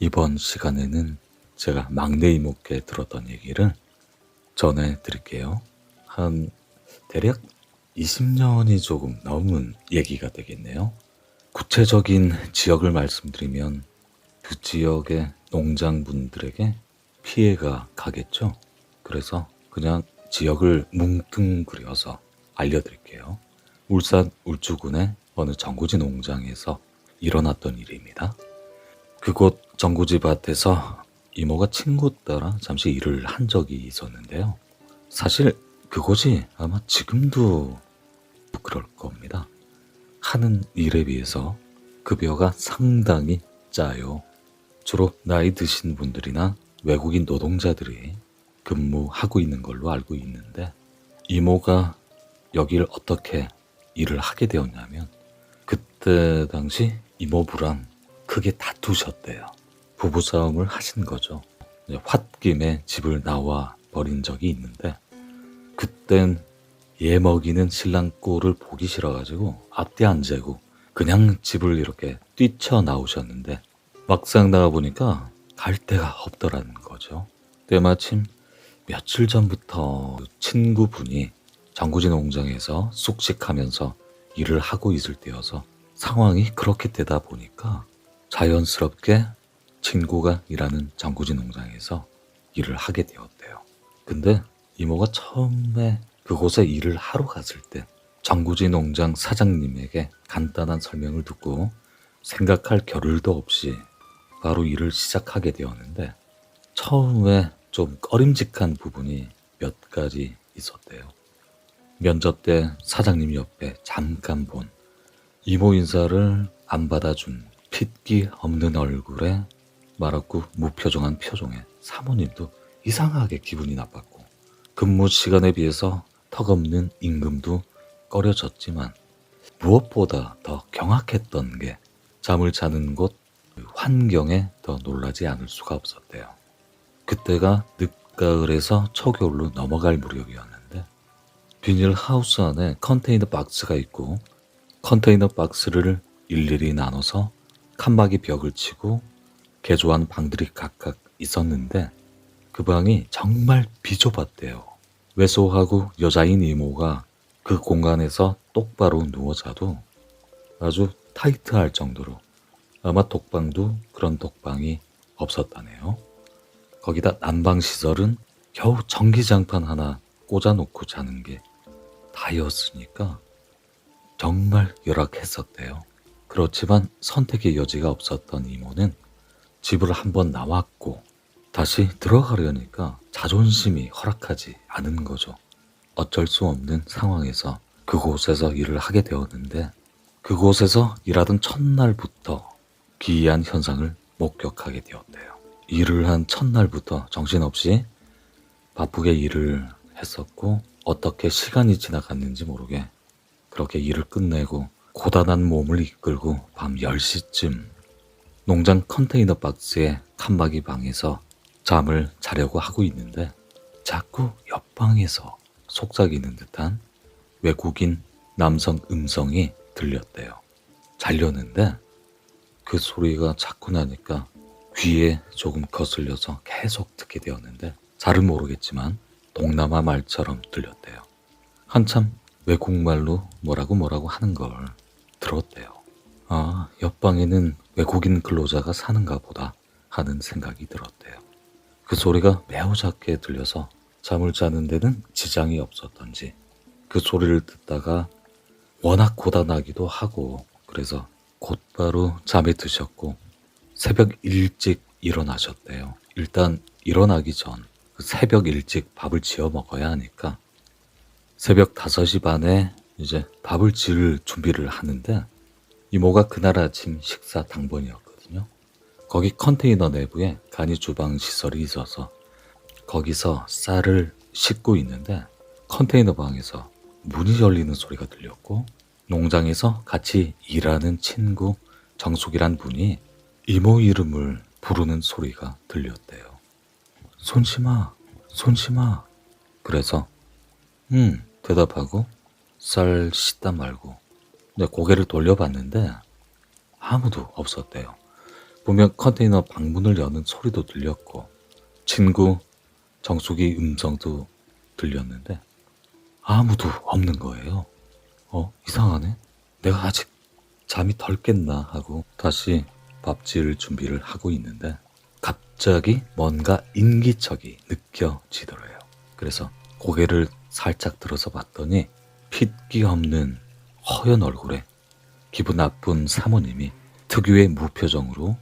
이번 시간에는 제가 막내 이모께 들었던 얘기를 전해 드릴게요. 한 대략 20년이 조금 넘은 얘기가 되겠네요. 구체적인 지역을 말씀드리면 그 지역의 농장분들에게 피해가 가겠죠. 그래서 그냥 지역을 뭉뚱그려서 알려드릴게요. 울산 울주군의 어느 정구지 농장에서 일어났던 일입니다. 그곳 정구지 밭에서 이모가 친구 따라 잠시 일을 한 적이 있었는데요. 사실 그곳이 아마 지금도 그럴 겁니다. 하는 일에 비해서 급여가 상당히 짜요. 주로 나이 드신 분들이나 외국인 노동자들이 근무하고 있는 걸로 알고 있는데 이모가 여길 어떻게 일을 하게 되었냐면 그때 당시 이모부랑 크게 다투셨대요. 부부싸움을 하신 거죠. 홧김에 집을 나와 버린 적이 있는데 그땐 얘 먹이는 신랑 꼴을 보기 싫어가지고 앞뒤 안 재고 그냥 집을 이렇게 뛰쳐 나오셨는데 막상 나가 보니까 갈 데가 없더라는 거죠. 때마침 며칠 전부터 친구분이 정구지 농장에서 쑥식하면서 일을 하고 있을 때여서 상황이 그렇게 되다 보니까 자연스럽게 친구가 일하는 정구지 농장에서 일을 하게 되었대요. 근데 이모가 처음에 그곳에 일을 하러 갔을 때 정구지 농장 사장님에게 간단한 설명을 듣고 생각할 겨를도 없이 바로 일을 시작하게 되었는데 처음에 좀 꺼림직한 부분이 몇 가지 있었대요. 면접 때 사장님 옆에 잠깐 본 이모 인사를 안 받아준 핏기 없는 얼굴에 말없고 무표정한 표정에 사모님도 이상하게 기분이 나빴고 근무 시간에 비해서 턱없는 임금도 꺼려졌지만 무엇보다 더 경악했던 게 잠을 자는 곳 환경에 더 놀라지 않을 수가 없었대요. 그때가 늦가을에서 초겨울로 넘어갈 무렵이었는데 비닐 하우스 안에 컨테이너 박스가 있고 컨테이너 박스를 일일이 나눠서 칸막이 벽을 치고 개조한 방들이 각각 있었는데 그 방이 정말 비좁았대요. 외소하고 여자인 이모가 그 공간에서 똑바로 누워 자도 아주 타이트할 정도로 아마 독방도 그런 독방이 없었다네요. 거기다 난방 시설은 겨우 전기장판 하나 꽂아놓고 자는 게 다였으니까 정말 열악했었대요. 그렇지만 선택의 여지가 없었던 이모는 집을 한번 나왔고 다시 들어가려니까 자존심이 허락하지 않은 거죠. 어쩔 수 없는 상황에서 그곳에서 일을 하게 되었는데 그곳에서 일하던 첫날부터 기이한 현상을 목격하게 되었대요. 일을 한 첫날부터 정신없이 바쁘게 일을 했었고 어떻게 시간이 지나갔는지 모르게 그렇게 일을 끝내고 고단한 몸을 이끌고 밤 10시쯤 농장 컨테이너 박스의 칸막이 방에서 잠을 자려고 하고 있는데 자꾸 옆방에서 속삭이는 듯한 외국인 남성 음성이 들렸대요. 자려는데 그 소리가 자꾸 나니까 귀에 조금 거슬려서 계속 듣게 되었는데 잘은 모르겠지만 동남아 말처럼 들렸대요. 한참 외국말로 뭐라고 뭐라고 하는 걸 들었대요. 아, 옆방에는 외국인 근로자가 사는가 보다 하는 생각이 들었대요. 그 소리가 매우 작게 들려서 잠을 자는 데는 지장이 없었던지 그 소리를 듣다가 워낙 고단하기도 하고 그래서 곧바로 잠에 드셨고 새벽 일찍 일어나셨대요. 일단 일어나기 전그 새벽 일찍 밥을 지어 먹어야 하니까 새벽 5시 반에 이제 밥을 지을 준비를 하는데 이모가 그날 아침 식사 당번이었거든요. 거기 컨테이너 내부에 간이 주방 시설이 있어서 거기서 쌀을 씻고 있는데 컨테이너 방에서 문이 열리는 소리가 들렸고 농장에서 같이 일하는 친구 정숙이란 분이 이모 이름을 부르는 소리가 들렸대요. 손심아, 손심아. 그래서 음 대답하고 쌀 씻다 말고 내 고개를 돌려봤는데 아무도 없었대요. 보면 컨테이너 방문을 여는 소리도 들렸고 친구 정숙이 음성도 들렸는데 아무도 없는 거예요. 어 이상하네. 내가 아직 잠이 덜 깼나 하고 다시 밥 지을 준비를 하고 있는데 갑자기 뭔가 인기척이 느껴지더래요. 그래서 고개를 살짝 들어서 봤더니 핏기 없는 허연 얼굴에 기분 나쁜 사모님이 특유의 무표정으로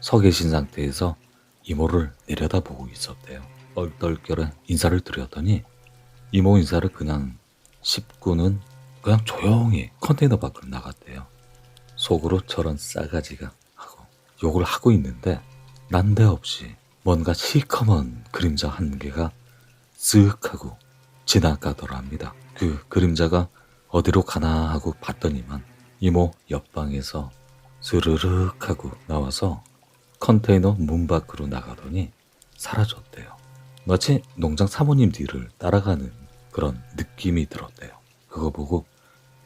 서 계신 상태에서 이모를 내려다보고 있었대요. 얼떨결에 인사를 드렸더니 이모 인사를 그냥 씹고는 그냥 조용히 컨테이너 밖으로 나갔대요. 속으로 저런 싸가지가 하고 욕을 하고 있는데 난데없이 뭔가 시커먼 그림자 한 개가 쓱 하고 지나가더랍니다. 그 그림자가 어디로 가나 하고 봤더니만 이모 옆방에서 스르륵 하고 나와서 컨테이너 문 밖으로 나가더니 사라졌대요. 마치 농장 사모님 뒤를 따라가는 그런 느낌이 들었대요. 그거 보고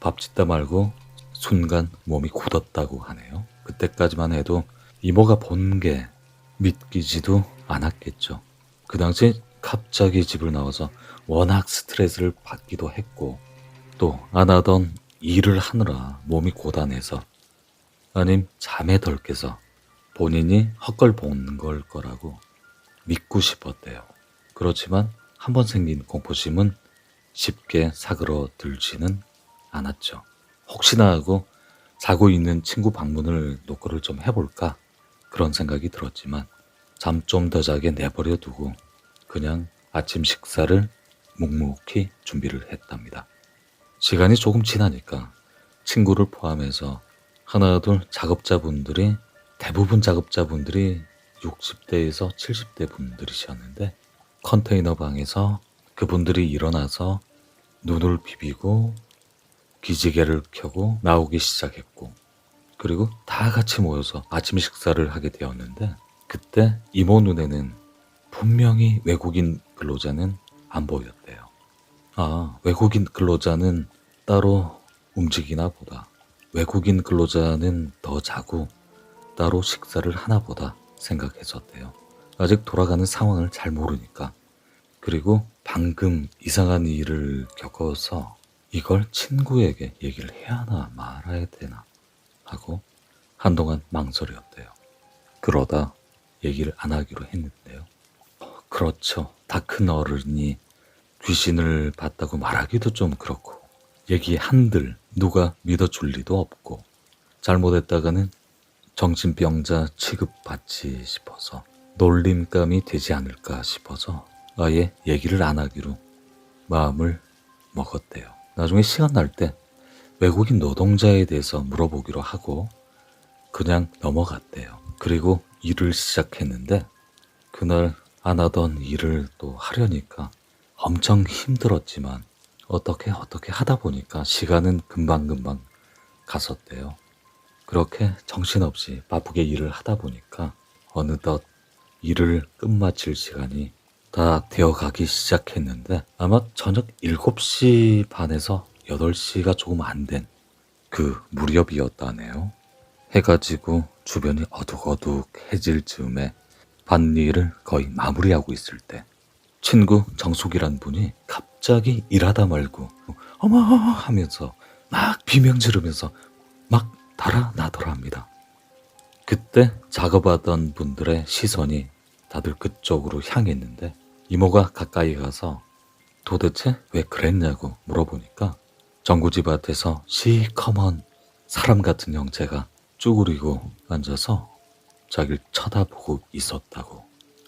밥 짓다 말고 순간 몸이 굳었다고 하네요. 그때까지만 해도 이모가 본 게 믿기지도 않았겠죠. 그 당시 갑자기 집을 나와서 워낙 스트레스를 받기도 했고 또 안 하던 일을 하느라 몸이 고단해서 아님 잠에 덜 깨서 본인이 헛걸 본걸 거라고 믿고 싶었대요. 그렇지만 한 번 생긴 공포심은 쉽게 사그러들지는 않았죠. 혹시나 하고 자고 있는 친구 방문을 노크를 좀 해볼까 그런 생각이 들었지만 잠 좀 더 자게 내버려 두고 그냥 아침 식사를 묵묵히 준비를 했답니다. 시간이 조금 지나니까 친구를 포함해서 하나 둘 작업자분들이 대부분 작업자분들이 60대에서 70대 분들이셨는데 컨테이너 방에서 그분들이 일어나서 눈을 비비고 기지개를 켜고 나오기 시작했고 그리고 다 같이 모여서 아침 식사를 하게 되었는데 그때 이모 눈에는 분명히 외국인 근로자는 안 보였대요. 아, 외국인 근로자는 따로 움직이나 보다. 외국인 근로자는 더 자고 따로 식사를 하나 보다 생각했었대요. 아직 돌아가는 상황을 잘 모르니까. 그리고 방금 이상한 일을 겪어서 이걸 친구에게 얘기를 해야 하나 말아야 되나 하고 한동안 망설였대요. 그러다 얘기를 안 하기로 했는데요. 어, 그렇죠. 다 큰 어른이 귀신을 봤다고 말하기도 좀 그렇고 얘기 한들 누가 믿어줄 리도 없고 잘못했다가는 정신병자 취급받지 싶어서 놀림감이 되지 않을까 싶어서 아예 얘기를 안 하기로 마음을 먹었대요. 나중에 시간 날 때 외국인 노동자에 대해서 물어보기로 하고 그냥 넘어갔대요. 그리고 일을 시작했는데 그날 안 하던 일을 또 하려니까 엄청 힘들었지만 어떻게 어떻게 하다 보니까 시간은 금방금방 갔었대요. 그렇게 정신없이 바쁘게 일을 하다 보니까 어느덧 일을 끝마칠 시간이 다 되어 가기 시작했는데 아마 저녁 7시 반에서 8시가 조금 안 된 그 무렵이었다네요. 해가 지고 주변이 어둑어둑해질 즈음에 밭일을 거의 마무리하고 있을 때 친구 정숙이란 분이 갑자기 일하다 말고 어머 하면서 막 비명 지르면서 막 달아나더랍니다. 그때 작업하던 분들의 시선이 다들 그쪽으로 향했는데 이모가 가까이 가서 도대체 왜 그랬냐고 물어보니까 정구집 밭에서 시커먼 사람 같은 형체가 쭈그리고 앉아서 자기를 쳐다보고 있었다고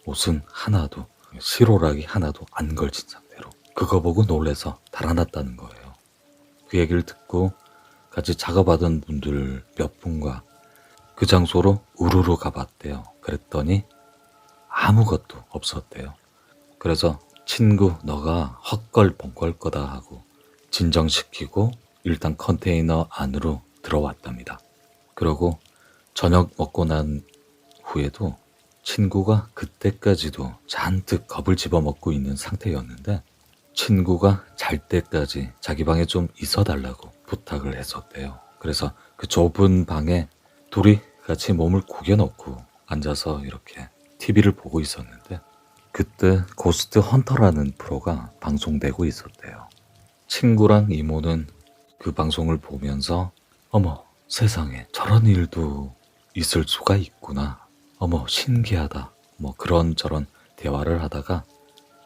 옷은 하나도 시로락이 하나도 안 걸친 상태로 그거 보고 놀래서 달아났다는 거예요. 그 얘기를 듣고 같이 작업하던 분들 몇 분과 그 장소로 우르르 가봤대요. 그랬더니 아무것도 없었대요. 그래서 친구 너가 헛걸 본걸 거다 하고 진정시키고 일단 컨테이너 안으로 들어왔답니다. 그러고 저녁 먹고 난 후에도 친구가 그때까지도 잔뜩 겁을 집어먹고 있는 상태였는데 친구가 잘 때까지 자기 방에 좀 있어 달라고 부탁을 했었대요. 그래서 그 좁은 방에 둘이 같이 몸을 구겨놓고 앉아서 이렇게 TV를 보고 있었는데 그때 고스트 헌터라는 프로가 방송되고 있었대요. 친구랑 이모는 그 방송을 보면서 어머 세상에 저런 일도 있을 수가 있구나. 어머 신기하다. 뭐 그런저런 대화를 하다가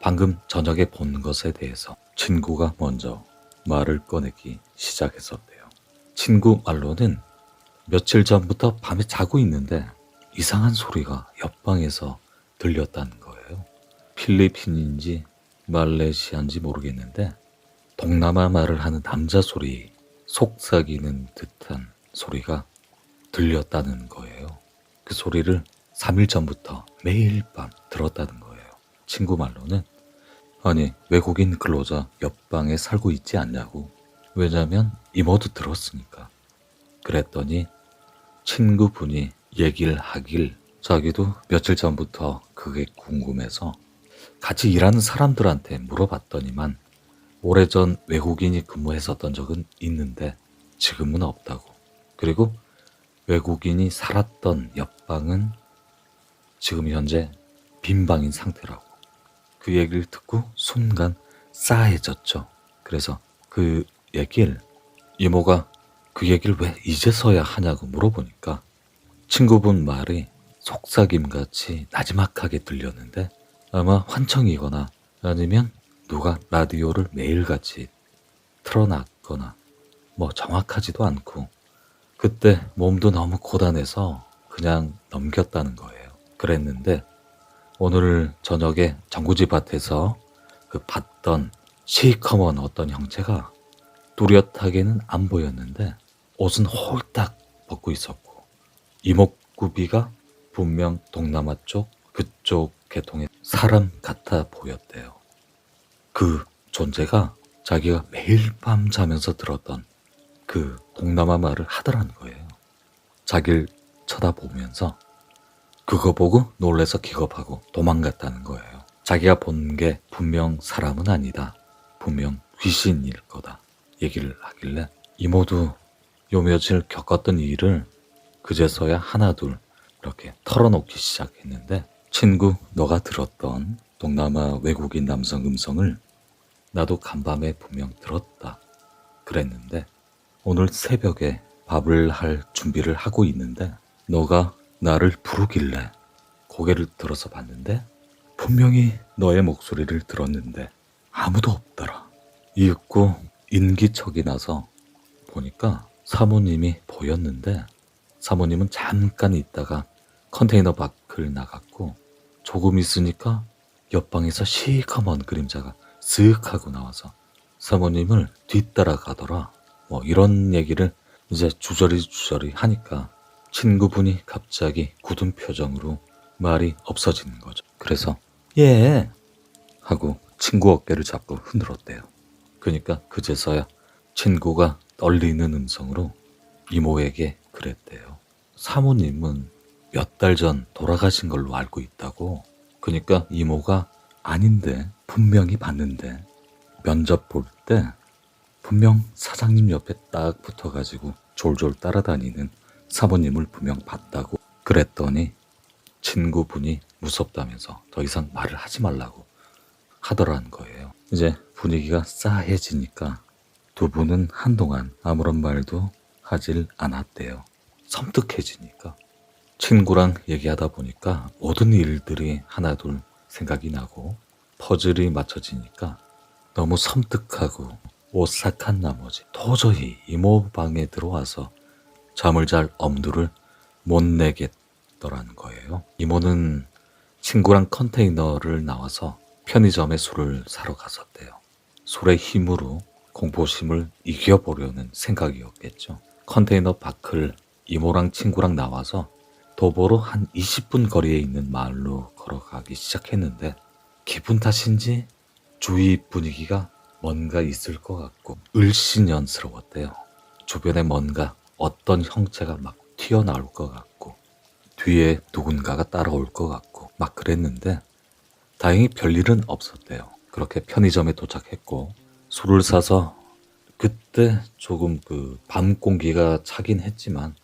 방금 저녁에 본 것에 대해서 친구가 먼저 말을 꺼내기 시작했었대요. 친구 말로는 며칠 전부터 밤에 자고 있는데 이상한 소리가 옆방에서 들렸다는 거예요. 필리핀인지 말레이시아인지 모르겠는데 동남아 말을 하는 남자 소리, 속삭이는 듯한 소리가 들렸다는 거예요. 그 소리를 3일 전부터 매일 밤 들었다는 거예요. 친구 말로는 아니 외국인 근로자 옆방에 살고 있지 않냐고. 왜냐면 이모도 들었으니까. 그랬더니 친구분이 얘기를 하길 자기도 며칠 전부터 그게 궁금해서 같이 일하는 사람들한테 물어봤더니만 오래전 외국인이 근무했었던 적은 있는데 지금은 없다고. 그리고 외국인이 살았던 옆방은 지금 현재 빈방인 상태라고 그 얘기를 듣고 순간 싸해졌죠. 그래서 그 얘기를 이모가 그 얘기를 왜 이제서야 하냐고 물어보니까 친구분 말이 속삭임 같이 나지막하게 들렸는데 아마 환청이거나 아니면 누가 라디오를 매일같이 틀어놨거나 뭐 정확하지도 않고 그때 몸도 너무 고단해서 그냥 넘겼다는 거예요. 그랬는데 오늘 저녁에 정구지 밭에서 그 봤던 시커먼 어떤 형체가 뚜렷하게는 안 보였는데 옷은 홀딱 벗고 있었고 이목구비가 분명 동남아 쪽 그쪽 계통의 사람 같아 보였대요. 그 존재가 자기가 매일 밤 자면서 들었던 그 동남아 말을 하더라는 거예요. 자기를 쳐다보면서 그거 보고 놀래서 기겁하고 도망갔다는 거예요. 자기가 본 게 분명 사람은 아니다. 분명 귀신일 거다. 얘기를 하길래 이모도 요 며칠 겪었던 일을 그제서야 하나둘 이렇게 털어놓기 시작했는데 친구 너가 들었던 동남아 외국인 남성 음성을 나도 간밤에 분명 들었다. 그랬는데 오늘 새벽에 밥을 할 준비를 하고 있는데 너가 나를 부르길래 고개를 들어서 봤는데 분명히 너의 목소리를 들었는데 아무도 없더라. 이윽고 인기척이 나서 보니까 사모님이 보였는데 사모님은 잠깐 있다가 컨테이너 밖을 나갔고 조금 있으니까 옆방에서 시커먼 그림자가 쓱 하고 나와서 사모님을 뒤따라가더라. 뭐 이런 얘기를 이제 주저리 주저리 하니까 친구분이 갑자기 굳은 표정으로 말이 없어지는 거죠. 그래서 예 하고 친구 어깨를 잡고 흔들었대요. 그러니까 그제서야 친구가 떨리는 음성으로 이모에게 그랬대요. 사모님은 몇 달 전 돌아가신 걸로 알고 있다고. 그러니까 이모가 아닌데 분명히 봤는데 면접 볼 때 분명 사장님 옆에 딱 붙어가지고 졸졸 따라다니는 사모님을 분명 봤다고 그랬더니 친구분이 무섭다면서 더 이상 말을 하지 말라고 하더라는 거예요. 이제 분위기가 싸해지니까 두 분은 한동안 아무런 말도 하질 않았대요. 섬뜩해지니까. 친구랑 얘기하다 보니까 모든 일들이 하나둘 생각이 나고 퍼즐이 맞춰지니까 너무 섬뜩하고 오싹한 나머지 도저히 이모 방에 들어와서 잠을 잘 엄두를 못 내겠더라는 거예요. 이모는 친구랑 컨테이너를 나와서 편의점에 술을 사러 갔었대요. 술의 힘으로 공포심을 이겨보려는 생각이었겠죠. 컨테이너 밖을 이모랑 친구랑 나와서 도보로 한 20분 거리에 있는 마을로 걸어가기 시작했는데 기분 탓인지 주위 분위기가 뭔가 있을 것 같고 을씨년스러웠대요. 주변에 뭔가 어떤 형체가 막 튀어나올 것 같고 뒤에 누군가가 따라올 것 같고 막 그랬는데 다행히 별일은 없었대요. 그렇게 편의점에 도착했고 술을 사서 그때 조금 그 밤 공기가 차긴 했지만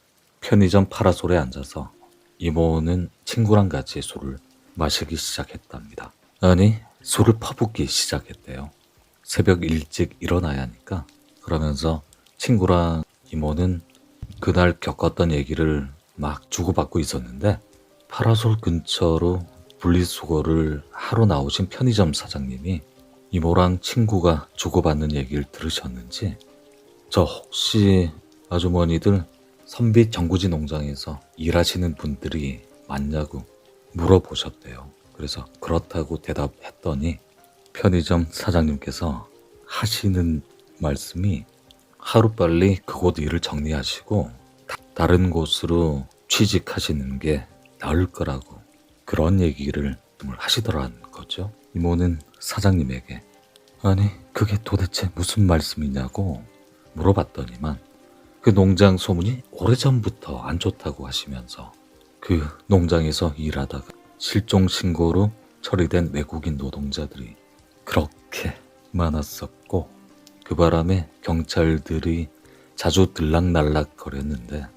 편의점 파라솔에 앉아서 이모는 친구랑 같이 술을 마시기 시작했답니다. 아니, 술을 퍼붓기 시작했대요. 새벽 일찍 일어나야 하니까. 그러면서 친구랑 이모는 그날 겪었던 얘기를 막 주고받고 있었는데 파라솔 근처로 분리수거를 하러 나오신 편의점 사장님이 이모랑 친구가 주고받는 얘기를 들으셨는지 저 혹시 아주머니들 선빛 정구지 농장에서 일하시는 분들이 많냐고 물어보셨대요. 그래서 그렇다고 대답했더니 편의점 사장님께서 하시는 말씀이 하루빨리 그곳 일을 정리하시고 다- 다른 곳으로 취직하시는 게 나을 거라고 그런 얘기를 하시더라는 거죠. 이모는 사장님에게 아니 그게 도대체 무슨 말씀이냐고 물어봤더니만 그 농장 소문이 오래전부터 안 좋다고 하시면서 그 농장에서 일하다가 실종 신고로 처리된 외국인 노동자들이 그렇게 많았었고 그 바람에 경찰들이 자주 들락날락 거렸는데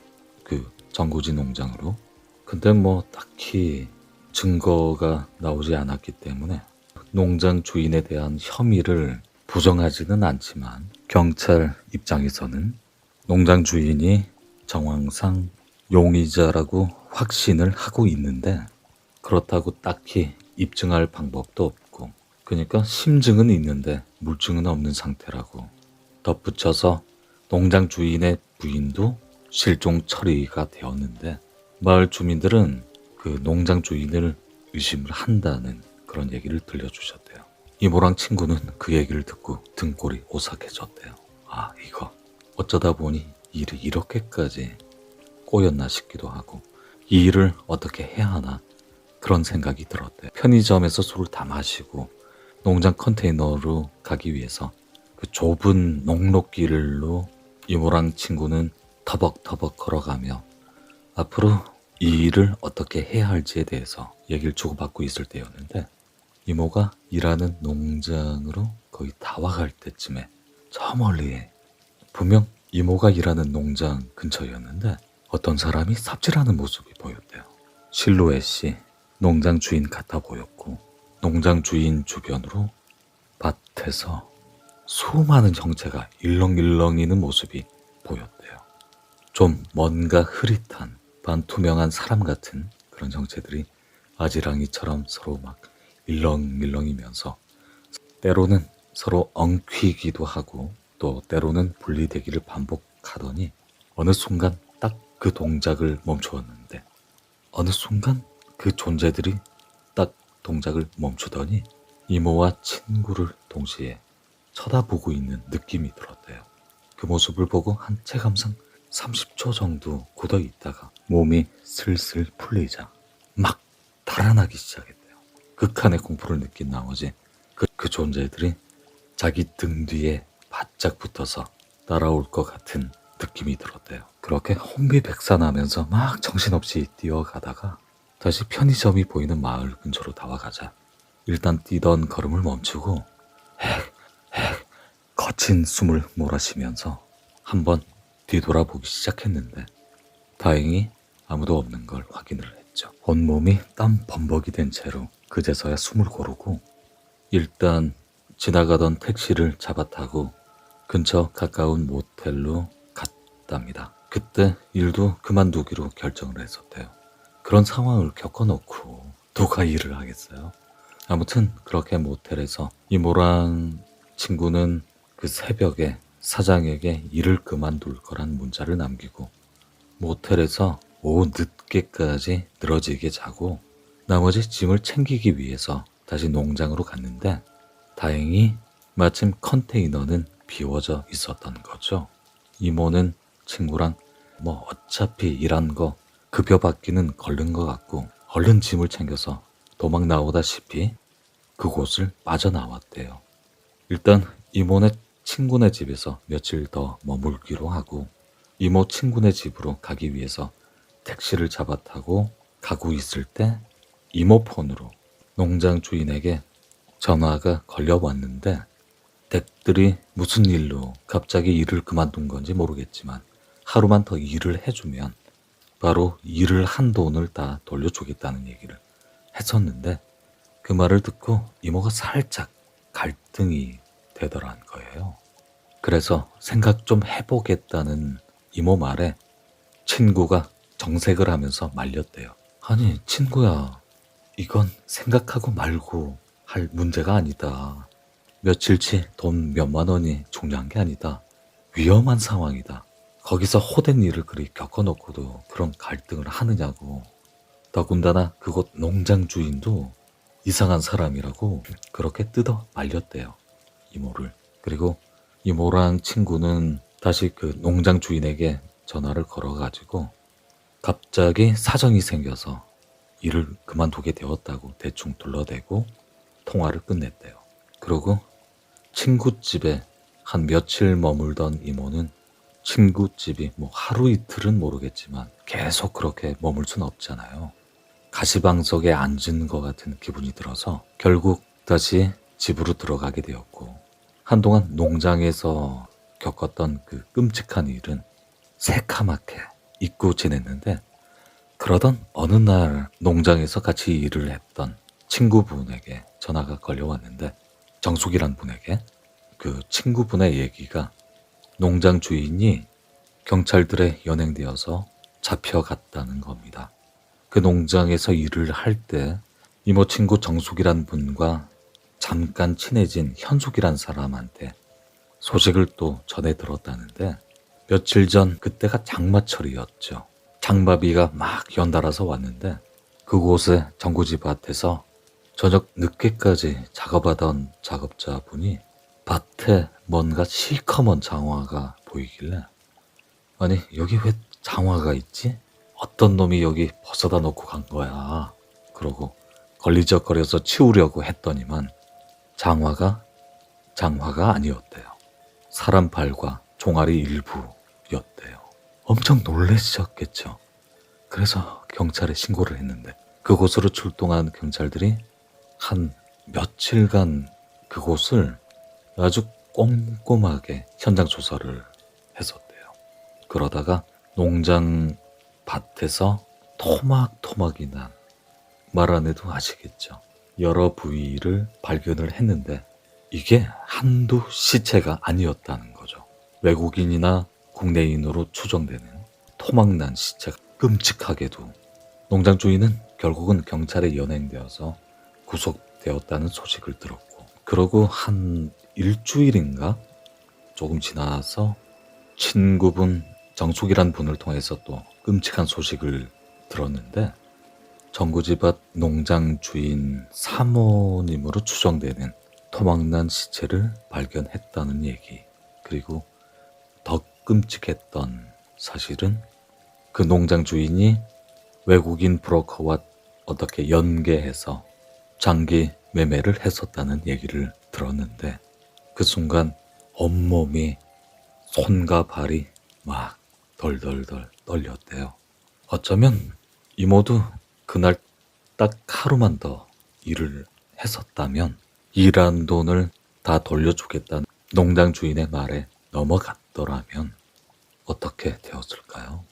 그 정구지 농장으로. 근데 뭐 딱히 증거가 나오지 않았기 때문에 농장 주인에 대한 혐의를 부정하지는 않지만 경찰 입장에서는 농장 주인이 정황상 용의자라고 확신을 하고 있는데 그렇다고 딱히 입증할 방법도 없고 그러니까 심증은 있는데 물증은 없는 상태라고 덧붙여서 농장 주인의 부인도 실종 처리가 되었는데 마을 주민들은 그 농장 주인을 의심을 한다는 그런 얘기를 들려주셨대요. 이모랑 친구는 그 얘기를 듣고 등골이 오싹해졌대요. 아 이거 어쩌다 보니 일이 이렇게까지 꼬였나 싶기도 하고 이 일을 어떻게 해야 하나 그런 생각이 들었대요. 편의점에서 술을 다 마시고 농장 컨테이너로 가기 위해서 그 좁은 녹록길로 이모랑 친구는 터벅터벅 걸어가며 앞으로 이 일을 어떻게 해야 할지에 대해서 얘기를 주고받고 있을 때였는데 이모가 일하는 농장으로 거의 다 와갈 때쯤에 저 멀리에 분명 이모가 일하는 농장 근처였는데 어떤 사람이 삽질하는 모습이 보였대요. 실루엣이 농장 주인 같아 보였고 농장 주인 주변으로 밭에서 수많은 형체가 일렁일렁이는 모습이 보였대요. 좀 뭔가 흐릿한 반투명한 사람 같은 그런 형체들이 아지랑이처럼 서로 막 일렁일렁이면서 때로는 서로 엉퀴기도 하고 또 때로는 분리되기를 반복하더니 어느 순간 딱 그 동작을 멈추었는데 어느 순간 그 존재들이 딱 동작을 멈추더니 이모와 친구를 동시에 쳐다보고 있는 느낌이 들었대요. 그 모습을 보고 한 체감상 30초 정도 굳어 있다가 몸이 슬슬 풀리자 막 달아나기 시작했대요. 극한의 공포를 느낀 나머지 그, 그 존재들이 자기 등 뒤에 바짝 붙어서 따라올 것 같은 느낌이 들었대요. 그렇게 혼비백산하면서 막 정신없이 뛰어가다가 다시 편의점이 보이는 마을 근처로 다가가자 일단 뛰던 걸음을 멈추고 헥, 헥 거친 숨을 몰아쉬면서 한번 뒤돌아보기 시작했는데 다행히 아무도 없는 걸 확인을 했죠. 온몸이 땀 범벅이 된 채로 그제서야 숨을 고르고 일단 지나가던 택시를 잡아 타고 근처 가까운 모텔로 갔답니다. 그때 일도 그만두기로 결정을 했었대요. 그런 상황을 겪어놓고 누가 일을 하겠어요? 아무튼 그렇게 모텔에서 이모랑 친구는 그 새벽에 사장에게 일을 그만둘 거란 문자를 남기고 모텔에서 오후 늦게까지 늘어지게 자고 나머지 짐을 챙기기 위해서 다시 농장으로 갔는데 다행히 마침 컨테이너는 비워져 있었던 거죠. 이모는 친구랑 뭐 어차피 일한 거 급여 받기는 걸른 것 같고 얼른 짐을 챙겨서 도망 나오다시피 그곳을 빠져나왔대요. 일단 이모네 친구네 집에서 며칠 더 머물기로 하고 이모 친구네 집으로 가기 위해서 택시를 잡아 타고 가고 있을 때 이모 폰으로 농장 주인에게 전화가 걸려왔는데 댁들이 무슨 일로 갑자기 일을 그만둔 건지 모르겠지만 하루만 더 일을 해주면 바로 일을 한 돈을 다 돌려주겠다는 얘기를 했었는데 그 말을 듣고 이모가 살짝 갈등이 되더란 거예요. 그래서 생각 좀 해보겠다는 이모 말에 친구가 정색을 하면서 말렸대요. 아니, 친구야. 이건 생각하고 말고 할 문제가 아니다. 며칠치 돈 몇만 원이 중요한 게 아니다. 위험한 상황이다. 거기서 호된 일을 그리 겪어놓고도 그런 갈등을 하느냐고. 더군다나 그곳 농장 주인도 이상한 사람이라고 그렇게 뜯어 말렸대요. 이모를. 그리고 이모랑 친구는 다시 그 농장 주인에게 전화를 걸어가지고 갑자기 사정이 생겨서 일을 그만두게 되었다고 대충 둘러대고 통화를 끝냈대요. 그리고 친구 집에 한 며칠 머물던 이모는 친구 집이 뭐 하루 이틀은 모르겠지만 계속 그렇게 머물 순 없잖아요. 가시방석에 앉은 것 같은 기분이 들어서 결국 다시 집으로 들어가게 되었고 한동안 농장에서 겪었던 그 끔찍한 일은 새카맣게 잊고 지냈는데 그러던 어느 날 농장에서 같이 일을 했던 친구분에게 전화가 걸려왔는데 정숙이란 분에게 그 친구분의 얘기가 농장 주인이 경찰들에 연행되어서 잡혀갔다는 겁니다. 그 농장에서 일을 할 때 이모 친구 정숙이란 분과 잠깐 친해진 현숙이란 사람한테 소식을 또 전해 들었다는데 며칠 전 그때가 장마철이었죠. 장마비가 막 연달아서 왔는데 그곳에 정구지 밭에서 저녁 늦게까지 작업하던 작업자분이 밭에 뭔가 시커먼 장화가 보이길래 아니 여기 왜 장화가 있지? 어떤 놈이 여기 벗어다 놓고 간 거야. 그러고 걸리적거려서 치우려고 했더니만 장화가 장화가 아니었대요. 사람 발과 종아리 일부였대요. 엄청 놀라셨겠죠. 그래서 경찰에 신고를 했는데 그곳으로 출동한 경찰들이 한 며칠간 그곳을 아주 꼼꼼하게 현장 조사를 했었대요. 그러다가 농장 밭에서 토막토막이 난 말 안 해도 아시겠죠. 여러 부위를 발견을 했는데 이게 한두 시체가 아니었다는 거죠. 외국인이나 국내인으로 추정되는 토막난 시체가 끔찍하게도 농장 주인은 결국은 경찰에 연행되어서 구속되었다는 소식을 들었고 그러고 한 일주일인가? 조금 지나서 친구분 정숙이란 분을 통해서 또 끔찍한 소식을 들었는데 정구지밭 농장 주인 사모님으로 추정되는 토막난 시체를 발견했다는 얘기 그리고 더 끔찍했던 사실은 그 농장 주인이 외국인 브로커와 어떻게 연계해서 장기 매매를 했었다는 얘기를 들었는데 그 순간 온몸이 손과 발이 막 덜덜덜 떨렸대요. 어쩌면 이모도 그날 딱 하루만 더 일을 했었다면 일한 돈을 다 돌려주겠다는 농장 주인의 말에 넘어갔더라면 어떻게 되었을까요?